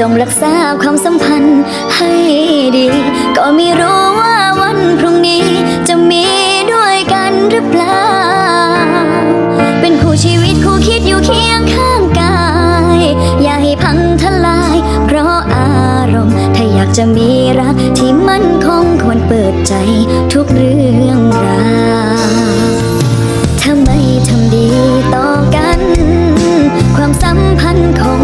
จงรักษาความสัมพันธ์ให้ดี ก็ไม่รู้ว่าวันพรุ่งนี้จะมีด้วยกันหรือเปล่า เป็นคู่ชีวิตคู่คิดอยู่เคียงข้างกาย อย่าให้พังทลาย เพราะอารมณ์ ถ้าอยากจะมีรักที่มั่นคงควรเปิดใจทุกเรื่องราวถ้าไม่ทำดีต่อกัน ความสัมพันธ์คง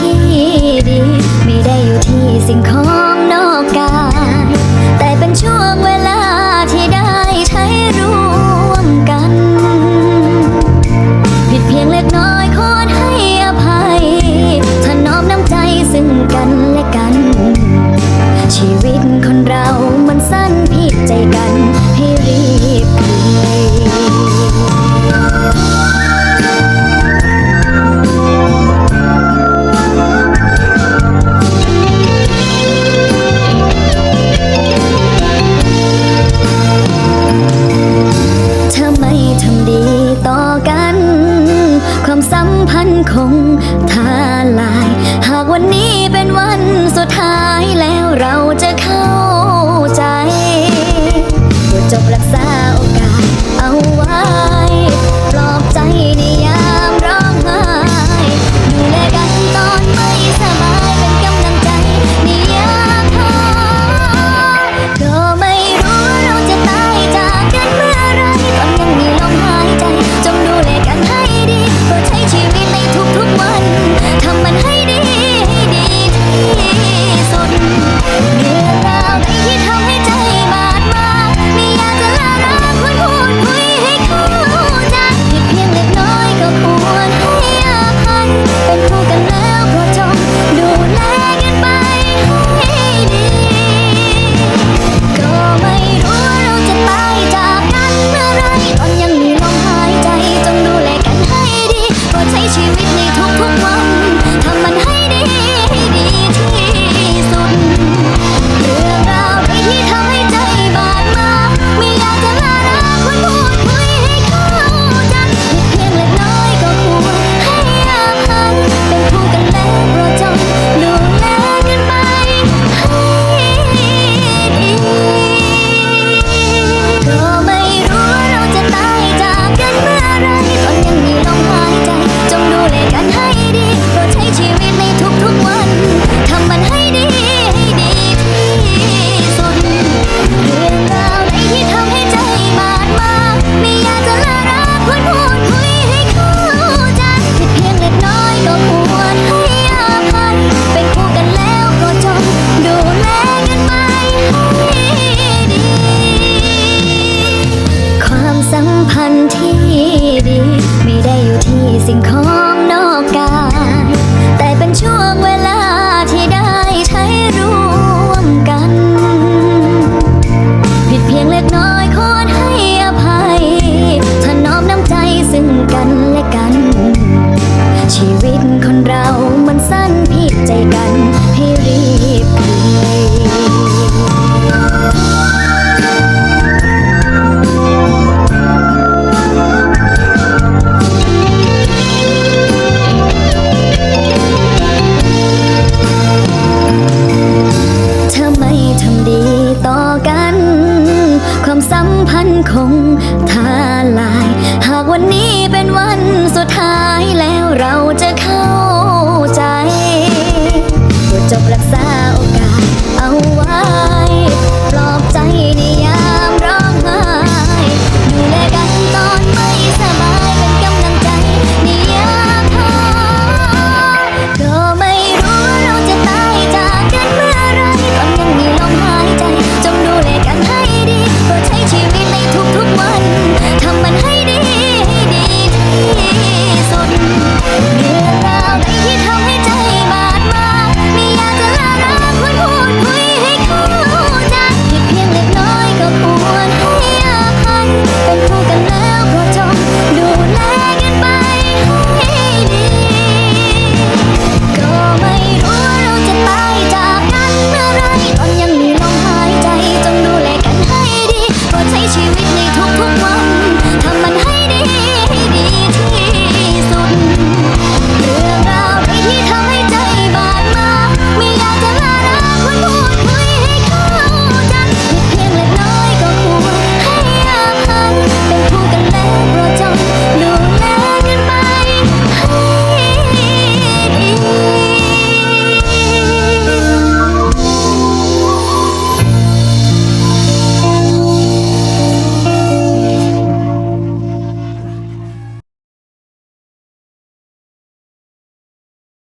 ที่ดี ไม่ได้อยู่ที่สิ่งของ งทาลาย หากวันนี้เป็นวันสุดท้ายแล้วเราจะเข้าใจจบรักษา Come. con